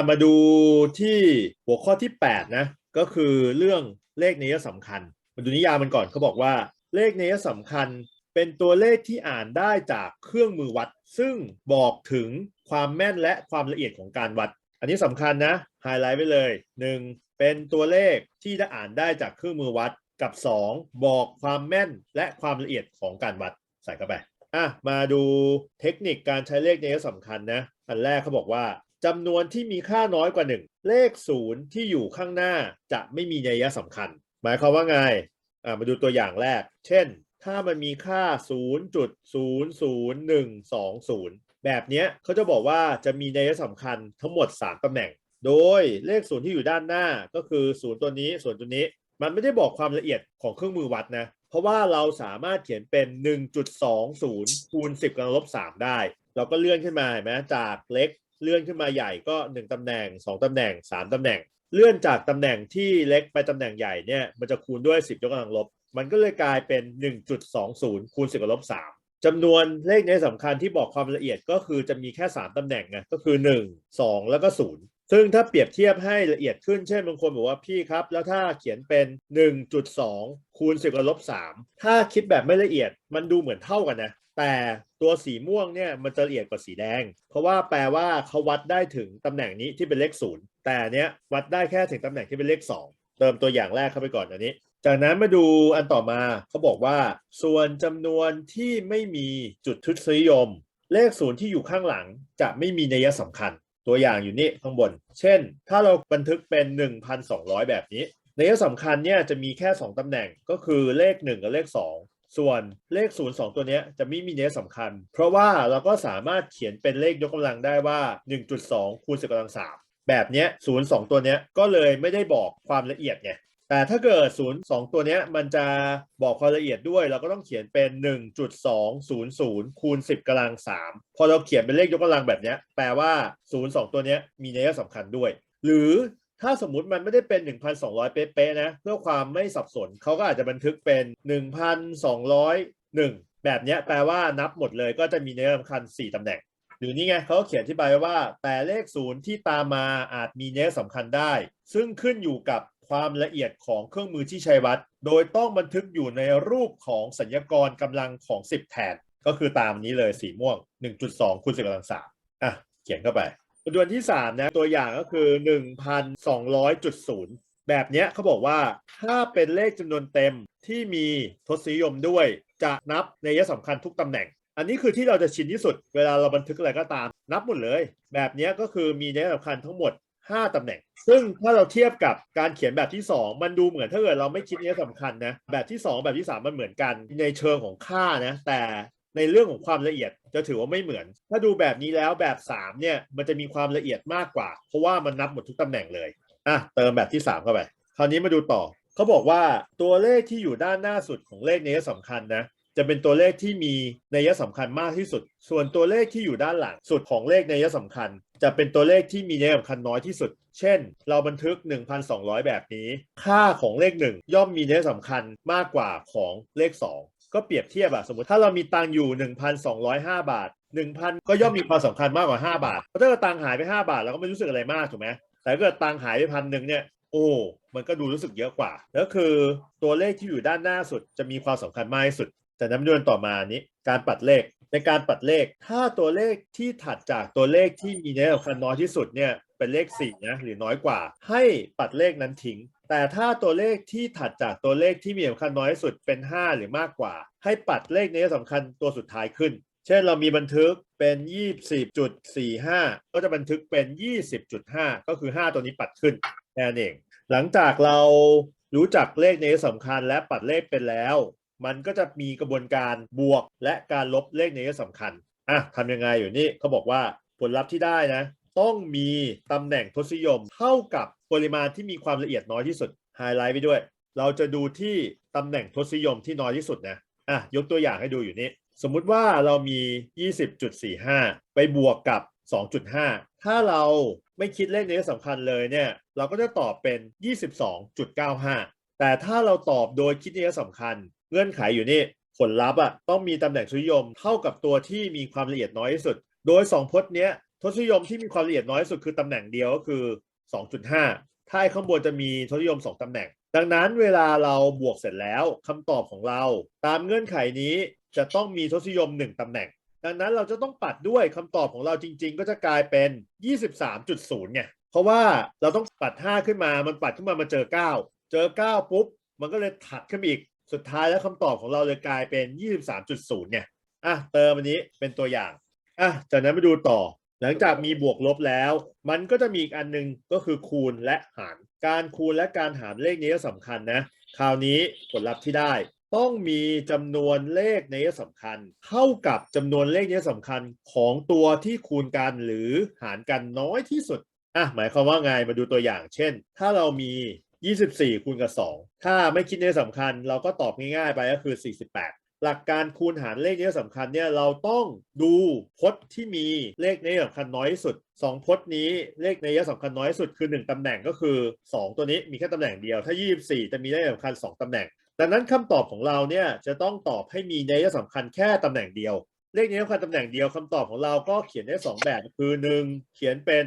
ะมาดูที่หัวข้อที่ 8 นะ ก็คือเรื่องเลขนัยสำคัญ มาดูนิยามมันก่อนเขาบอกว่า เลขนัยสำคัญเป็นตัวเลขที่อ่านได้จากเครื่องมือวัด ซึ่งบอกถึงความแม่นและความละเอียดของการวัด อันนี้สำคัญนะไฮไลท์ไว้เลย 1. เป็นตัวเลขที่ได้อ่านได้จากเครื่องมือวัดกับ 2. บอกความแม่นและความละเอียดของการวัดใส่เข้าไปอะมาดูเทคนิคการใช้เลขนัยสำคัญนะ อันแรกเขาบอกว่า จำนวนที่มีค่าน้อยกว่า 1 เลขศูนย์ที่อยู่ข้างหน้าจะไม่มีนัยสำคัญ หมายความว่าไงอะมาดูตัวอย่างแรก เช่น ถ้ามันมีค่า 0.00120 แบบนี้เขาจะบอกว่าจะมีนัยสำคัญทั้งหมด 3ตำแหน่ง โดยเลขศูนย์ที่อยู่ด้านหน้าก็คือศูนย์ตัวนี้ส่วนตัวนี้ มันไม่ได้บอกความละเอียดของเครื่องมือวัดนะ เพราะว่าเราสามารถเขียนเป็น 1.20คูณ10กำลังลบ3ได้ เราก็เลื่อนขึ้นมาเห็นไหมจากเล็ก เลื่อนขึ้นมาใหญ่ก็ 1 ตำแหน่ง 2 ตำแหน่ง 3 ตำแหน่ง เลื่อนจากตำแหน่งที่เล็กไปตำแหน่งใหญ่เนี่ยมันจะคูณด้วย 10 ยกกำลังลบ มันก็เลยกลายเป็น 1.20 คูณ 10กำลังลบ 3จำนวนเลขในสำคัญที่บอกความละเอียดก็คือจะมีแค่ 3 ตำแหน่งไงก็คือ 1 2 แล้วก็ 0 ซึ่งถ้าเปรียบเทียบให้ละเอียดขึ้นเช่นบางคนบอกว่าพี่ครับ แล้วถ้าเขียนเป็น 1.2 คูณ 10กับลบ 3 ถ้าคิดแบบไม่ละเอียดมันดูเหมือนเท่ากันนะ แต่ตัวสีม่วงเนี่ยมันจะละเอียดกว่าสีแดง เพราะว่าแปลว่าเขาวัดได้ถึงตำแหน่งนี้ที่เป็นเลขศูนย์แต่เนี้ยวัดได้แค่ถึงตำแหน่งที่เป็นเลข 2 เติมตัวอย่างแรกเข้าไปก่อนอันนี้ จากนั้นมาดูอันต่อมาเขาบอกว่า ส่วนจำนวนที่ไม่มีจุดทศนิยม เลขศูนย์ที่อยู่ข้างหลังจะไม่มีนัยสำคัญ ตัวอย่างอยู่นี่ข้างบน เช่น ถ้าเราบันทึกเป็น 1,200 แบบนี้นัยสำคัญเนี่ยจะมีแค่ 2ตำแหน่งก็คือเลข 1 กับเลข 2 ส่วนเลข 0 2 ตัวนี้จะไม่มีเนัยสำคัญ เพราะว่าเราก็สามารถเขียนเป็นเลขยกกำลังได้ว่า 1.2 คูณ 10กำลัง 3 แบบนี้ศูนย0 2ตัวนี้ก็เลยไม่ได้บอกความละเอียดไงแต่ถ้าเกิด 0 2 ตัวนี้มันจะบอกความละเอียดด้วย เราก็ต้องเขียนเป็น 1.200 คูณ 10กำลัง 3 พอเราเขียนเป็นเลขยกกำลังแบบนี้แปลว่า 0 2 ตัวนี้มีนัยสำคัญด้วย หรือ ถ้าสมมุติมันไม่ได้เป็น 1,200 เป๊ะๆนะ เพื่อความไม่สับสนเขาก็อาจจะบันทึกเป็น 1,201 แบบนี้แปลว่านับหมดเลยก็จะมีเนัยสำคัญ 4ตำแหน่ง หรือนี่ไงเขาก็เขียนที่ใบไว้ว่า แต่เลขศูนย์ที่ตามมาอาจมีเนัยสำคัญได้ ซึ่งขึ้นอยู่กับความละเอียดของเครื่องมือที่ใช้วัด โดยต้องบันทึกอยู่ในรูปของสัญญกรกำลังของ 10 แทน ก็คือตามนี้เลยสีม่วง 1.2คูณ10กำลัง3อะเขียนเข้าไป จวนที่3นะตัวอย่างก็คือ1,200.0แบบเนี้ยเขาบอกว่าถ้าเป็นเลขจำนวนเต็มที่มีทศนิยมด้วย จะนับในยะสำคัญทุกตำแหน่ง อันนี้คือที่เราจะชินที่สุด เวลาเราบันทึกอะไรก็ตาม นับหมดเลย แบบนี้ก็คือมีนัยสำคัญทั้งหมด 5ตำแหน่ง ซึ่งถ้าเราเทียบกับการเขียนแบบที่ 2 มันดูเหมือนถ้าเกิดเราไม่คิดนัยสำคัญนะแบบที่ 2 แบบที่ 3 มันเหมือนกันในเชิงของค่านะแต่ ในเรื่องของความละเอียดจะถือว่าไม่เหมือน ถ้าดูแบบนี้แล้วแบบ 3 เนี่ย มันจะมีความละเอียดมากกว่า เพราะว่ามันนับหมดทุกตำแหน่งเลยอะเติมแบบที่ 3 เข้าไปคราวนี้มาดูต่อเขาบอกว่าตัวเลขที่อยู่ด้านหน้าสุดของเลขนัยสำคัญนะจะเป็นตัวเลขที่มีนัยสำคัญมากที่สุด ส่วนตัวเลขที่อยู่ด้านหลังสุดของเลขนัยสำคัญ จะเป็นตัวเลขที่มีนัยสำคัญน้อยที่สุด เช่น เราบันทึก 1,200 แบบนี้ ค่าของเลข 1 ย่อมมีนัยสำคัญมากกว่าของเลข 2 ก็เปรียบเทียบอะสมมติถ้าเรามีตังอยู่ 1,205 บาท 1,000 ก็ย่อมมีความสำคัญมากกว่า 5 บาท เพราะถ้าเกิดตังหายไป 5 บาทเราก็ไม่รู้สึกอะไรมากถูกไหมแต่ถ้าเกิดตังหายไปพันหนึ่งเนี่ยโอ้มันก็ดูรู้สึกเยอะกว่าแล้วคือตัวเลขที่อยู่ด้านหน้าสุดจะมีความสำคัญมากที่สุด แต่น้ำยนต่อมานี้การปัดเลขในการปัดเลข ถ้าตัวเลขที่ถัดจากตัวเลขที่มีนัยสำคัญน้อยที่สุดเนี่ยเป็นเลข4นะหรือน้อยกว่า ให้ปัดเลขนั้นทิ้ง แต่ถ้าตัวเลขที่ถัดจากตัวเลขที่มีสำคัญน้อยที่สุดเป็น 5 หรือมากกว่า ให้ปัดเลขนัยสำคัญตัวสุดท้ายขึ้น เช่นเรามีบันทึกเป็น 20.45 ก็จะบันทึกเป็น 20.5 ก็คือ 5 ตัวนี้ปัดขึ้นแค่นั้นเอง หลังจากเรารู้จักเลขในยสำคัญและปัดเลขเป็นแล้ว มันก็จะมีกระบวนการบวกและการลบเลขในยสำคัญอะทำยังไงอยู่นี่เขาบอกว่าผลลัพธ์ที่ได้นะ ต้องมีตำแหน่งทศนิยม เท่ากับปริมาณที่มีความละเอียดน้อยที่สุดไฮไลท์ไปด้วย เราจะดูที่ตำแหน่งทศนิยมที่น้อยที่สุดนะอะยกตัวอย่างให้ดูอยู่นี่สมมุติว่าเรามี 20.45 ไปบวกกับ 2.5 ถ้าเราไม่คิดเลขนี้สำคัญเลยเนี่ย เราก็จะตอบเป็น 22.95 แต่ถ้าเราตอบโดยคิดนี้สำคัญ เงื่อนไขอยู่นี่ผลลัพธ์อะต้องมีตำแหน่งทศนิยมเท่ากับตัวที่มีความละเอียดน้อยที่สุด โดย 2พจน์เนี้ย ทศนิยมที่มีความละเอียดน้อยสุดคือตำแหน่งเดียวก็คือ 2.5 ถ้าไอ้ข้างบนจะมีทศนิยม 2ตำแหน่ง ดังนั้นเวลาเราบวกเสร็จแล้วคำตอบของเรา ตามเงื่อนไขนี้จะต้องมีทศนิยม 1ตำแหน่ง ดังนั้นเราจะต้องปัดด้วยคำตอบของเราจริง ๆ ก็จะกลายเป็น 23.0ไงเพราะว่าเราต้องปัด 5 ขึ้นมามันปัดขึ้นมามาเจอ 9 เจอ 9 ปุ๊บ มันก็เลยถัดขึ้นอีกสุดท้ายแล้วคำตอบของเราเลยกลายเป็น 23.0เนี่ยอะเติมอันนี้เป็นตัวอย่างอะจากนั้นมาดูต่อ หลังจากมีบวกลบแล้ว มันก็จะมีอีกอันหนึงก็คือคูณและหาร การคูณและการหารเลขนี้ก็สำคัญนะ คราวนี้ผลลัพธ์ที่ได้ ต้องมีจำนวนเลขในสำคัญ เท่ากับจำนวนเลขในสำคัญของตัวที่คูณกันหรือหารกันน้อยที่สุดอะหมายความว่าไงมาดูตัวอย่าง เช่น ถ้าเรามี 24คูณกับ 2 ถ้าไม่คิดในสำคัญ เราก็ตอบง่ายๆไปก็คือ 48 หลักการคูณหารเลขนี้สำคัญเนี่ยเราต้องดูพจน์ที่มีเลขในสำคัญน้อยที่สุด2พจน์นี้เลขในยสำคัญน้อยสุดคือ 1ตำแหน่งก็คือ 2 ตัวนี้มีแค่ตำแหน่งเดียว ถ้า 24 จะมีเลขสำคัญ 2ตำแหน่งดังนั้นคำตอบของเราเนี่ยจะต้องตอบให้มีนัยสำคัญแค่ตำแหน่งเดียว เลขนี้สำคัญตำแหน่งเดียวคำตอบของเราก็เขียนได้ 2 แบบคือ 1 เขียนเป็น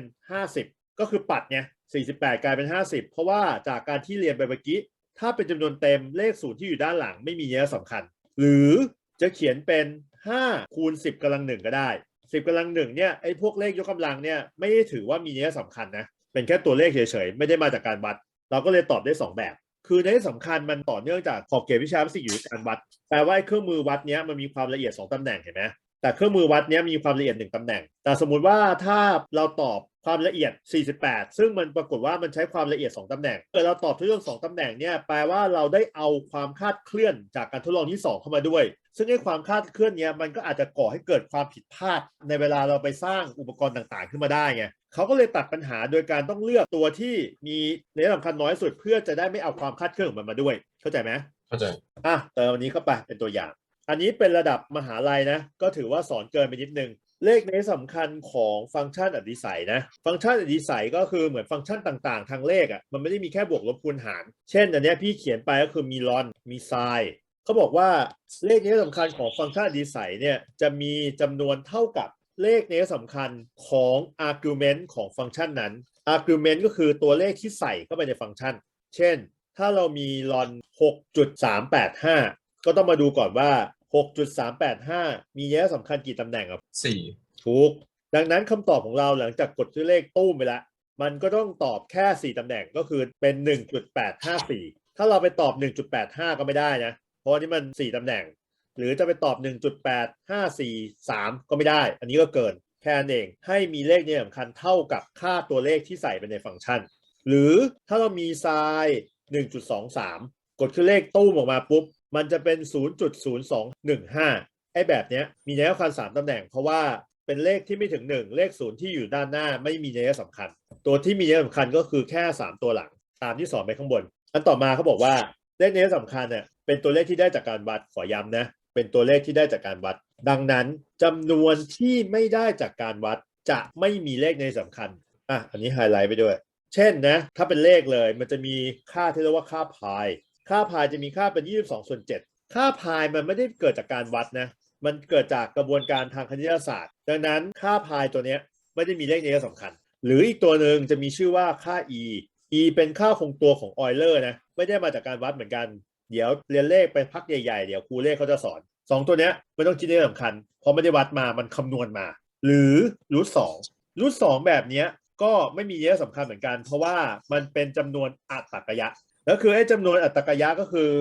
50 ก็คือปัดไง48 กลายเป็น 50 เพราะว่าจากการที่เรียนไปเมื่อกี้ถ้าเป็นจำนวนเต็มเลขศูนย์ที่อยู่ด้านหลังไม่มีเนัยสำคัญ หรือจะเขียนเป็น 5 คูณ 10กำลังหนึ่งก็ได้ 10กำลังหนึ่งเนี่ยไอ้พวกเลขยกกำลังเนี่ยไม่ได้ถือว่ามีนัยสำคัญนะ เป็นแค่ตัวเลขเฉยๆ ไม่ได้มาจากการวัด เราก็เลยตอบได้ 2 แบบ คือในที่สำคัญมันต่อเนื่องจากขอบเขตวิชาฟิสิกส์อยู่การวัด แปลว่าเครื่องมือวัดเนี้ยมันมีความละเอียด 2ตำแหน่งเห็นไหม แต่เครื่องมือวัดเนี้ยมีความละเอียด1ตำแหน่ง แต่สมมุติว่าถ้าเราตอบความละเอียด 48 ซึ่งมันปรากฏว่ามันใช้ความละเอียด 2 ตำแหน่งเกิดเราตอบทุกเรื่อง 2 ตำแหน่งเนี่ย แปลว่าเราได้เอาความคาดเคลื่อนจากการทดลองที่ 2 เข้ามาด้วย ซึ่งไอ้ความคาดเคลื่อนเนี้ยมันก็อาจจะก่อให้เกิดความผิดพลาด ในเวลาเราไปสร้างอุปกรณ์ต่างๆ ขึ้นมาได้ไงเขาก็เลยตัดปัญหาโดยการต้องเลือกตัวที่มีในสำคัญน้อยสุด เพื่อจะได้ไม่เอาความคาดเคลื่อนของมันมาด้วย เข้าใจไหมเข้าใจอะเติมอันนี้เข้าไปเป็นตัวอย่าง อันนี้เป็นระดับมหาลัยนะ ก็ถือว่าสอนเกินไปนิดนึง เลขในสำคัญของฟังก์ชันอดิสัยนะ ฟังก์ชันอดิสัยก็คือเหมือนฟังก์ชันต่างๆ ทางเลขอะ่ะ มันไม่ได้มีแค่บวกลบคูณหาร เช่นอันนี้พี่เขียนไปก็คือมีลอน มีไซน์เขาบอกว่าเลขในสำคัญของฟังก์ชันอดิสัยเนี่ยจะมีจำนวนเท่ากับเลขในสำคัญของ argument ของฟังก์ชันนั้น argument ก็คือตัวเลขที่ใส่เข้าไปในฟังก์ชัน เช่น ถ้าเรามีลอน 6.385 ก็ต้องมาดูก่อนว่า 6.385 มีแยกสำคัญกี่ตำแหน่งอะสี่ถูก ดังนั้นคำตอบของเราหลังจากกดชื่อเลขตู้มไปแล้วมันก็ต้องตอบแค่ 4ตำแหน่งก็คือเป็น 1.854 ถ้าเราไปตอบ 1.85 ก็ไม่ได้นะ เพราะอันนี้มัน 4ตำแหน่ง หรือจะไปตอบ 1.8543 ก็ไม่ได้ อันนี้ก็เกินแค่นั้นเอง ให้มีเลขเนี่ยสำคัญเท่ากับค่าตัวเลขที่ใส่ไปในฟังก์ชัน หรือถ้าเรามีไซน์1.23 กดคือเลขตู้มออกมาปุ๊บ มันจะเป็น 0.0215 ไอ้แบบเนี้ยมีนัยสำคัญ3ตำแหน่ง เพราะว่าเป็นเลขที่ไม่ถึง 1 เลขศูนย์ที่อยู่ด้านหน้าไม่มีนัยสำคัญ ตัวที่มีนัยสำคัญก็คือแค่ 3 ตัวหลัง ตามที่สอนไปข้างบน อันต่อมาเขาบอกว่าเลขนัยสำคัญเนี่ยเป็นตัวเลขที่ได้จากการวัดขอย้ำนะ เป็นตัวเลขที่ได้จากการวัด ดังนั้นจำนวนที่ไม่ได้จากการวัดจะไม่มีเลขในสำคัญอะอันนี้ไฮไลท์ไปด้วย เช่นนะ ถ้าเป็นเลขเลยมันจะมีค่าที่เรียกว่าค่าพาย ค่าพายจะมีค่าเป็น 22 ส่วน 7 ค่าพายมันไม่ได้เกิดจากการวัดนะ มันเกิดจากกระบวนการทางคณิตศาสตร์ ดังนั้นค่าพายตัวเนี้ยไม่ได้มีเลขในสำคัญ หรืออีกตัวหนึ่งจะมีชื่อว่าค่า e e เป็นค่าคงตัวของออยเลอร์นะ ไม่ได้มาจากการวัดเหมือนกัน เดี๋ยวเรียนเลขไปพักใหญ่ๆ เดี๋ยวครูเลขเขาจะสอนสองตัวเนี้ยไม่ต้องคิดในสำคัญ เพราะไม่ได้วัดมา มันคำนวณมา หรือรูทสองรูทสองแบบเนี้ยก็ไม่มีเยอะสำคัญเหมือนกัน เพราะว่ามันเป็นจำนวนอัตตกยะ แล้วคือไอ้จำนวนอัตตกยะก็คือ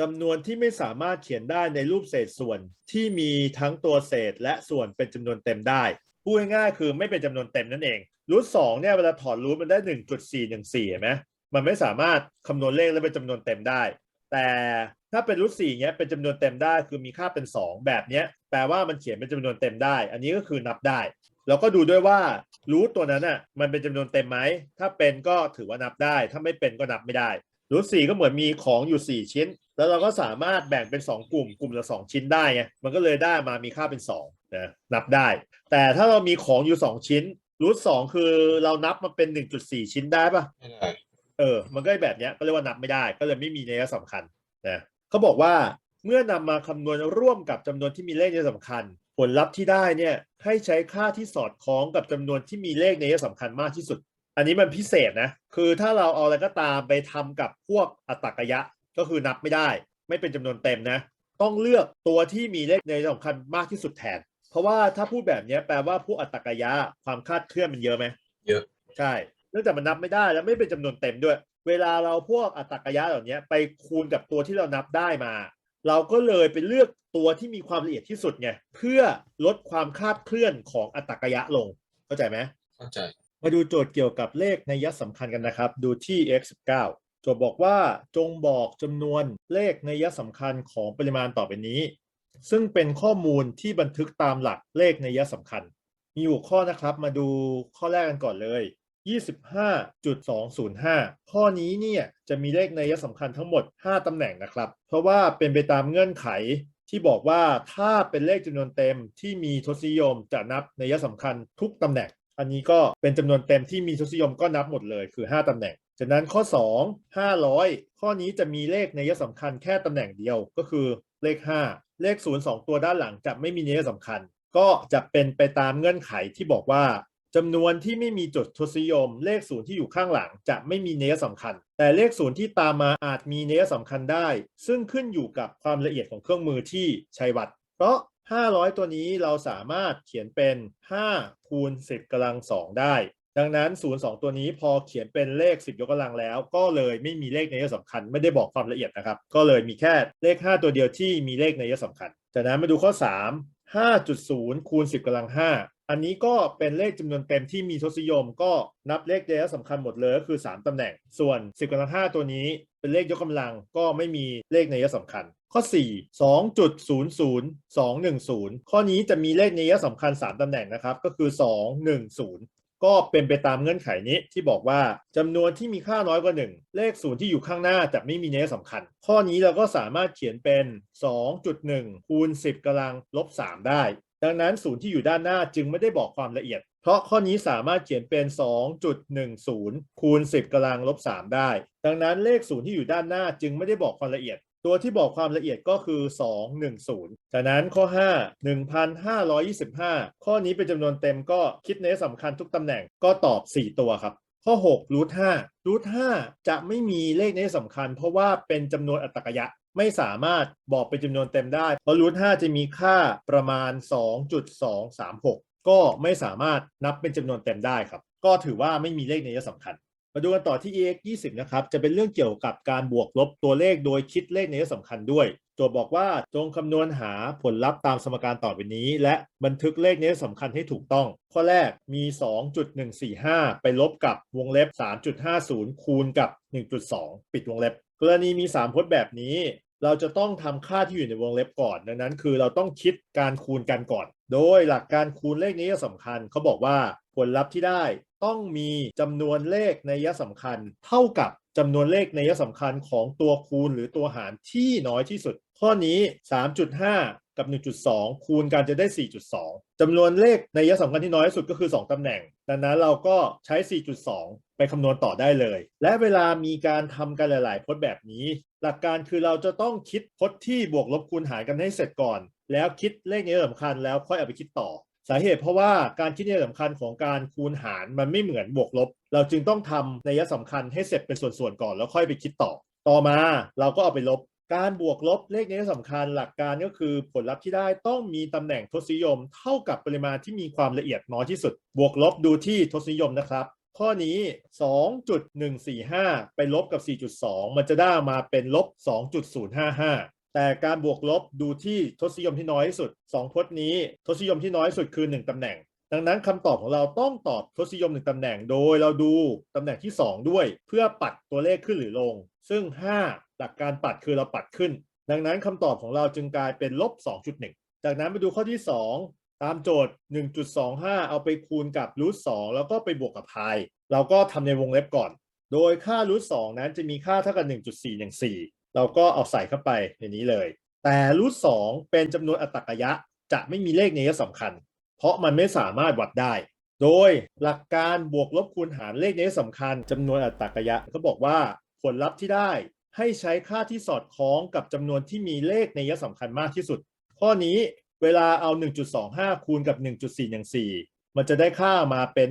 จำนวนที่ไม่สามารถเขียนได้ในรูปเศษส่วนที่มีทั้งตัวเศษและส่วนเป็นจำนวนเต็มได้พูดง่ายๆคือไม่เป็นจำนวนเต็มนั่นเองรูทสองเนี่ยเวลาถอดรูทมันได้1.414เห็นไหมมันไม่สามารถคำนวณเลขแล้วเป็นจำนวนเต็มได้ แต่ถ้าเป็นรูทสี่เนี้ยเป็นจำนวนเต็มได้คือมีค่าเป็น 2 แบบเนี้ยแปลว่ามันเขียนเป็นจำนวนเต็มได้ อันนี้ก็คือนับได้แล้วก็ดูด้วยว่ารูทตัวนั้นอะมันเป็นจำนวนเต็มไหมถ้าเป็นก็ถือว่านับได้ ถ้าไม่เป็นก็นับไม่ได้ รูทสี่ก็เหมือนมีของอยู่4ชิ้น แล้วเราก็สามารถแบ่งเป็น2กลุ่มกลุ่มละ2ชิ้นได้ไงมันก็เลยได้มามีค่าเป็น2นะนับได้ แต่ถ้าเรามีของอยู่2ชิ้นรูทสองคือเรานับมาเป็น1.4ชิ้นได้ปะไม่ได้เออ มันก็แบบเนี้ยก็เรียกว่านับไม่ได้ ก็เลยไม่มีนัยสำคัญนะเขาบอกว่าเมื่อนำมาคำนวณร่วมกับจำนวนที่มีเลขในยสำคัญ ผลลัพธ์ที่ได้เนี่ยให้ใช้ค่าที่สอดคล้องกับจำนวนที่มีเลขในยสำคัญมากที่สุด อันนี้มันพิเศษนะ คือถ้าเราเอาอะไรก็ตามไปทำกับพวกอัตตกยะก็คือนับไม่ได้ ไม่เป็นจำนวนเต็มนะ ต้องเลือกตัวที่มีเลขในยสำคัญมากที่สุดแทน เพราะว่าถ้าพูดแบบเนี้ยแปลว่าพวกอัตตกยะความคลาดเคลื่อนมันเยอะไหมเยอะใช่เนื่องจากมันนับไม่ได้แล้วไม่เป็นจำนวนเต็มด้วย เวลาเราพวกอัตตกยะเหล่านี้ไปคูณกับตัวที่เรานับได้มา เราก็เลยไปเลือกตัวที่มีความละเอียดที่สุดไงเพื่อลดความคลาดเคลื่อนของอัตตกยะลง เข้าใจไหมเข้าใจ มาดูโจทย์เกี่ยวกับเลขในยสำคัญกันนะครับ ดูที่ x 19โจทย์บอกว่าจงบอกจำนวนเลขในยสำคัญของปริมาณต่อไปนี้ ซึ่งเป็นข้อมูลที่บันทึกตามหลักเลขในยสำคัญ มีอยู่ข้อนะครับมาดูข้อแรกกันก่อนเลย 25.205 ข้อนี้เนี่ยจะมีเลขในยสำคัญทั้งหมด 5ตำแหน่งนะครับ เพราะว่าเป็นไปตามเงื่อนไขที่บอกว่าถ้าเป็นเลขจำนวนเต็มที่มีทศนิยมจะนับในยสำคัญทุกตำแหน่ง อันนี้ก็เป็นจำนวนเต็มที่มีทศนิยมก็นับหมดเลยคือ 5ตำแหน่ง จากนั้นข้อ 2 500 ข้อนี้จะมีเลขในยสำคัญแค่ตำแหน่งเดียวก็คือเลข 5 เลข 0 2 ตัวด้านหลังจะไม่มีนัยสำคัญ ก็จะเป็นไปตามเงื่อนไขที่บอกว่าจำนวนที่ไม่มีจุดทศนิยม เลขศูนย์ที่อยู่ข้างหลังจะไม่มีนัยสำคัญ แต่เลขศูนย์ที่ตามมาอาจมีนัยสำคัญได้ ซึ่งขึ้นอยู่กับความละเอียดของเครื่องมือที่ใช้วัด เพราะ 500 ตัวนี้เราสามารถเขียนเป็น 5 คูณ 10กำลัง 2 ได้ ดังนั้น 0 2 ตัวนี้พอเขียนเป็นเลข 10 ยกกำลังแล้ว ก็เลยไม่มีเลขในยสำคัญ ไม่ได้บอกความละเอียดนะครับ ก็เลยมีแค่เลข 5 ตัวเดียวที่มีเลขในยสำคัญ จากนั้นมาดูข้อ 3 5.0 คูณ 10กำลัง 5 อันนี้ก็เป็นเลขจำนวนเต็มที่มีทศนิยม ก็นับเลขในยสำคัญหมดเลยก็คือ 3ตำแหน่ง ส่วน 10กำลัง 5 ตัวนี้เป็นเลขยกกำลัง ก็ไม่มีเลขในยสำคัญ ข้อ 4 2.00 210 ข้อนี้จะมีเลขนัยสำคัญ 3ตำแหน่งนะครับ ก็คือ 210 ก็เป็นไปตามเงื่อนไขนี้ที่บอกว่าจำนวนที่มีค่าน้อยกว่า 1 เลขศูนย์ที่อยู่ข้างหน้าจะไม่มีนัยสำคัญ ข้อนี้เราก็สามารถเขียนเป็น 2.1คูณ10กำลังลบ 3 ได้ ดังนั้นศูนย์ที่อยู่ด้านหน้าจึงไม่ได้บอกความละเอียด เพราะข้อนี้สามารถเขียนเป็น 2.10คูณ10กำลังลบ 3 ได้ ดังนั้นเลขศูนย์ที่อยู่ด้านหน้าจึงไม่ได้บอกความละเอียด ตัวที่บอกความละเอียดก็คือ 210 จากนั้นข้อ 5 1,525 ข้อนี้เป็นจำนวนเต็มก็คิดในสำคัญทุกตำแหน่งก็ตอบ 4 ตัวครับ ข้อ6รูท5รูท5จะไม่มีเลขในสำคัญ เพราะว่าเป็นจำนวนอัตตกยะไม่สามารถบอกเป็นจำนวนเต็มได้ เพราะรูท5จะมีค่าประมาณ 2.236 ก็ไม่สามารถนับเป็นจำนวนเต็มได้ครับ ก็ถือว่าไม่มีเลขในยสำคัญ มาดูกันต่อที่ ex 20นะครับ จะเป็นเรื่องเกี่ยวกับการบวกลบตัวเลขโดยคิดเลขในยสำคัญด้วย โจทย์บอกว่าจงคำนวณหาผลลัพธ์ตามสมการต่อไปนี้ และบันทึกเลขในยสำคัญให้ถูกต้อง ข้อแรกมี 2.145 ไปลบกับวงเล็บ 3.50 คูณกับ 1.2 ปิดวงเล็บ กรณีมี 3พจน์แบบนี้ เราจะต้องทำค่าที่อยู่ในวงเล็บก่อน ดังนั้นคือเราต้องคิดการคูณกันก่อน โดยหลักการคูณเลขนี้สำคัญเขาบอกว่าผลลัพธ์ที่ได้ต้องมีจำนวนเลขในยะสำคัญ เท่ากับจำนวนเลขในยะสำคัญของตัวคูณหรือตัวหารที่น้อยที่สุด ข้อนี้ 3.5 กับ 1.2 คูณกันจะได้ 4.2 จำนวนเลขในยะสำคัญที่น้อยที่สุดก็คือ 2ตำแหน่ง ดังนั้นเราก็ใช้ 4.2 ไปคำนวณต่อได้เลย และเวลามีการทำกันหลาย ๆ พจน์แบบนี้ หลักการคือเราจะต้องคิดพจน์ที่บวกลบคูณหารกันให้เสร็จก่อน แล้วคิดเลขในยสำคัญแล้วค่อยเอาไปคิดต่อ สาเหตุเพราะว่าการคิดในยสำคัญของการคูณหารมันไม่เหมือนบวกลบ เราจึงต้องทำในยสำคัญให้เสร็จเป็นส่วนๆก่อนแล้วค่อยไปคิดต่อ ต่อมาเราก็เอาไปลบการบวกลบเลขในยสำคัญหลักการก็คือผลลัพธ์ที่ได้ต้องมีตำแหน่งทศนิยม เท่ากับปริมาณที่มีความละเอียดน้อยที่สุด บวกลบดูที่ทศนิยมนะครับ ข้อนี้ 2.145 ไปลบกับ 4.2 มันจะได้มาเป็นลบ 2.055 แต่การบวกลบดูที่ทศนิยมที่น้อยที่สุด 2 พจน์นี้ทศนิยมที่น้อยที่สุดคือ 1 ตำแหน่ง ดังนั้นคำตอบของเราต้องตอบทศนิยม 1 ตำแหน่ง โดยเราดูตำแหน่งที่ 2 ด้วย เพื่อปัดตัวเลขขึ้นหรือลง ซึ่ง 5 หลักการปัดคือเราปัดขึ้น ดังนั้นคำตอบของเราจึงกลายเป็นลบ 2.1 จากนั้นมาดูข้อที่ 2 ตามโจทย์ 1.25 เอาไปคูณกับรูท2แล้วก็ไปบวกกับพายเราก็ทำในวงเล็บก่อน โดยค่ารูท2นั้นจะมีค่าเท่ากับ 1.414 เราก็เอาใส่เข้าไปในนี้เลย แต่รูท2เป็นจำนวนอัตตกยะ จะไม่มีเลขในยสำคัญ เพราะมันไม่สามารถวัดได้ โดยหลักการบวกลบคูณหารเลขในยสำคัญจำนวนอัตตกยะเขาบอกว่าผลลัพธ์ที่ได้ให้ใช้ค่าที่สอดคล้องกับจำนวนที่มีเลขในยสำคัญมากที่สุด ข้อนี้ เวลาเอา 1.25 คูณกับ 1.414 มันจะได้ค่ามาเป็น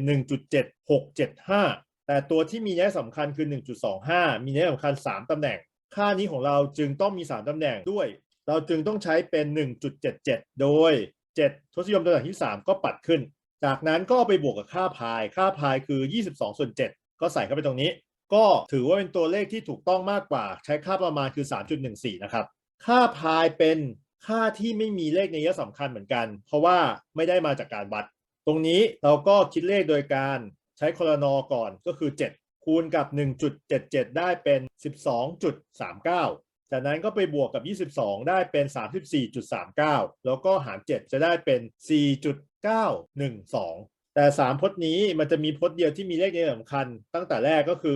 1.7675 แต่ตัวที่มีนัยสำคัญคือ 1.25 มีนัยสำคัญ 3ตำแหน่ง ค่านี้ของเราจึงต้องมี 3ตำแหน่งด้วย เราจึงต้องใช้เป็น 1.77 โดย 7 ทศนิยมตำแหน่งที่ 3 ก็ปัดขึ้น จากนั้นก็ไปบวกกับค่าพาย ค่าพายคือ 22 ส่วน 7 ก็ใส่เข้าไปตรงนี้ ก็ถือว่าเป็นตัวเลขที่ถูกต้องมากกว่า ใช้ค่าประมาณคือ 3.14 นะครับ ค่าพายเป็น ค่าที่ไม่มีเลขในยะสำคัญเหมือนกัน เพราะว่าไม่ได้มาจากการวัด ตรงนี้เราก็คิดเลขโดยการใช้คลนอก่อนก็คือ 7 คูณกับ 1.77 ได้เป็น 12.39 จากนั้นก็ไปบวกกับ 22 ได้เป็น 34.39 แล้วก็หาร 7 จะได้เป็น 4.912 แต่ 3 พจน์นี้มันจะมีพจน์เดียวที่มีเลขในยะสำคัญ ตั้งแต่แรกก็คือ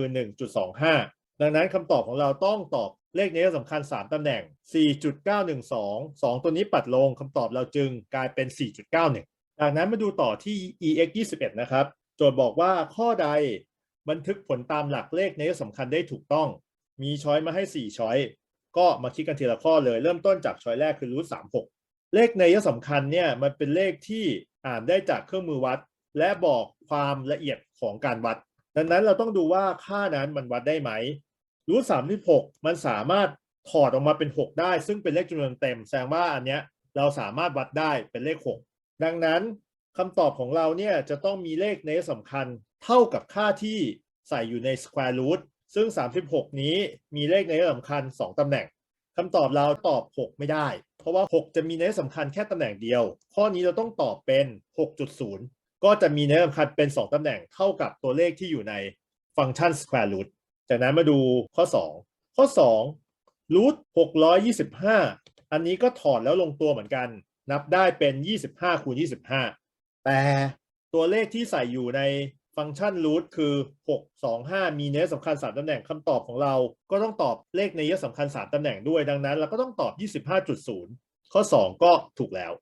1.25 ดังนั้นคำตอบของเราต้องตอบ เลขในยะสำคัญ 3 ตำแหน่ง 4.912 2 ตัวนี้ปัดลงคำตอบเราจึงกลายเป็น 4.91 จากนั้นมาดูต่อที่ ex 21นะครับ โจทย์บอกว่าข้อใดบันทึกผลตามหลักเลขในยะสำคัญได้ถูกต้อง มีช้อยมาให้ 4 ช้อย ก็มาคิดกันทีละข้อเลย เริ่มต้นจากช้อยแรกคือรูท36 เลขในยะสำคัญเนี่ยมันเป็นเลขที่อ่านได้จากเครื่องมือวัด และบอกความละเอียดของการวัด ดังนั้นเราต้องดูว่าค่านั้นมันวัดได้ไหม รูท36มันสามารถถอดออกมาเป็น6ได้ ซึ่งเป็นเลขจำนวนเต็ม แสดงว่าอันเนี้ยเราสามารถวัดได้เป็นเลข6ดังนั้นคำตอบของเราเนี่ยจะต้องมีเลขในสำคัญเท่ากับค่าที่ใส่อยู่ใน square root ซึ่ง 36 นี้มีเลขในสำคัญ 2ตำแหน่งคำตอบเราตอบ 6 ไม่ได้ เพราะว่า 6 จะมีในสำคัญแค่ตำแหน่งเดียว ข้อนี้เราต้องตอบเป็น 6.0 ก็จะมีในสำคัญเป็น 2ตำแหน่งเท่ากับตัวเลขที่อยู่ในฟังก์ชัน square root จากนั้นมาดูข้อ 2 ข้อ2รูท625 อันนี้ก็ถอดแล้วลงตัวเหมือนกัน นับได้เป็น 25คูณ25 แต่ตัวเลขที่ใส่อยู่ในฟังก์ชันรูทคือ 625 มีเนื้อสำคัญ 3 ตำแหน่งคำตอบของเรา ก็ต้องตอบเลขในยะสำคัญ 3 ตำแหน่งด้วย ดังนั้นเราก็ต้องตอบ 25.0 ข้อ 2 ก็ถูกแล้ว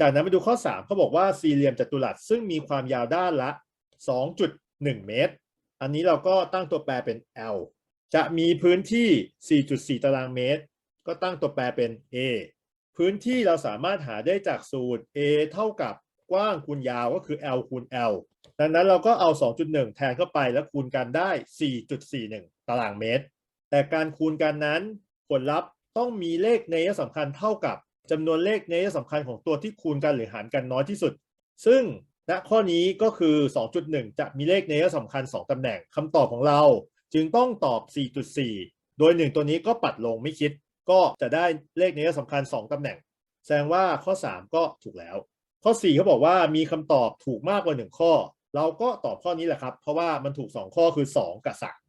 จากนั้นไปดูข้อ 3 เขาบอกว่าสี่เหลี่ยมจัตุรัสซึ่งมีความยาวด้านละ 2.1 เมตร อันนี้เราก็ตั้งตัวแปรเป็น L จะมีพื้นที่ 4.4 ตารางเมตร ก็ตั้งตัวแปรเป็น A พื้นที่เราสามารถหาได้จากสูตร A เท่ากับกว้างคูณยาวก็คือ L คูณ L ดังนั้นเราก็เอา 2.1 แทนเข้าไปแล้วคูณกันได้ 4.41 ตารางเมตร แต่การคูณกันนั้นผลลัพธ์ต้องมีเลขในยะสำคัญเท่ากับจำนวนเลขในยะสำคัญของตัวที่คูณกันหรือหารกันน้อยที่สุด ซึ่ง ณข้อนี้ก็คือ 2.1 จะมีเลขในยะสำคัญ 2 ตำแหน่งคำตอบของเรา จึงต้องตอบ 4.4 โดย 1 ตัวนี้ก็ปัดลงไม่คิด ก็จะได้เลขในยะสำคัญ 2 ตำแหน่ง แสดงว่าข้อ 3 ก็ถูกแล้ว ข้อ 4 เขาบอกว่ามีคำตอบถูกมากกว่า 1 ข้อ เราก็ตอบข้อนี้แหละครับ เพราะว่ามันถูก 2 ข้อคือ 2 กับ 3